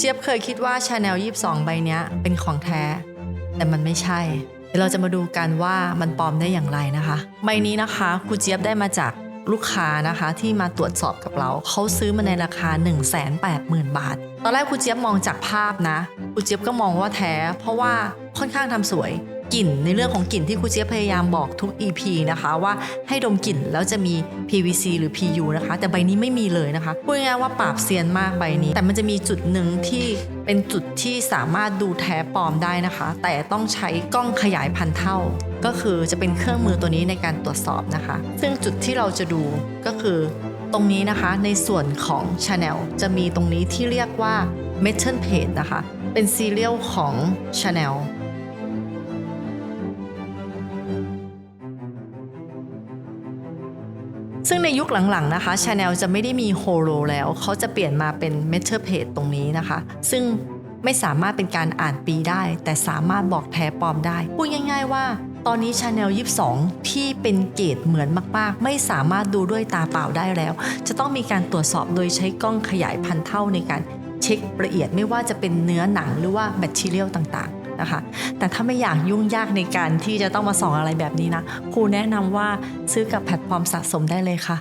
เจี๊ยบเคยคิดว่าชาแนลยี่สองใบเนี้ยเป็นของแท้ แต่มันไม่ใช่ เดี๋ยวเราจะมาดูกันว่ามันปลอมได้อย่างไรนะคะ ใบนี้นะคะครูเจี๊ยบได้มาจากลูกค้านะคะที่มาตรวจสอบกับเรา เขาซื้อมาในราคา 1 8 0 0 0 0 บาท ตอนแรกครูเจี๊ยบมองจากภาพนะครูเจี๊ยบก็มองว่าแท้ เพราะว่า ค่อนข้างทำสวยกลิ่นในเรื่องของกลิ่นที่ครูเจี๊ยบพยายามบอกทุก EP นะคะว่าให้ดมกลิ่นแล้วจะมี PVC หรือ PU นะคะ แต่ใบนี้ไม่มีเลยนะคะพูดง่ายๆว่าปราบเซียนมากใบนี้ แต่มันจะมีจุดหนึ่งที่เป็นจุดที่สามารถดูแท้ปลอมได้นะคะ แต่ต้องใช้กล้องขยายพันเท่า ก็คือจะเป็นเครื่องมือตัวนี้ในการตรวจสอบนะคะ ซึ่งจุดที่เราจะดูก็คือตรงนี้นะคะในส่วนของ Chanel จะมีตรงนี้ที่เรียกว่า Metal Page นะคะ เป็นซีเรียลของ Chanel ซึ่งในยุคหลังๆนะคะ Chanel จะไม่ได้มีโฮโลแล้ว เขาจะเปลี่ยนมาเป็น Metal Page ตรงนี้นะคะ ซึ่งไม่สามารถเป็นการอ่านปีได้ แต่สามารถบอกแท้ปลอมได้ พูดง่าย ๆ ว่า ตอนนี้ Chanel 22 ที่เป็นเกรดเหมือนมาก ๆ ไม่สามารถดูด้วยตาเปล่าได้แล้ว จะต้องมีการตรวจสอบโดยใช้กล้องขยายพันเท่าในการเช็คละเอียดไม่ว่าจะเป็นเนื้อหนังหรือว่าแมทเทียลต่างๆ นะคะ แต่ถ้าไม่อยากยุ่งยากในการที่จะต้องมาส่องอะไรแบบนี้นะครูแนะนำว่าซื้อกับแพลตฟอร์มสะสมได้เลยค่ะ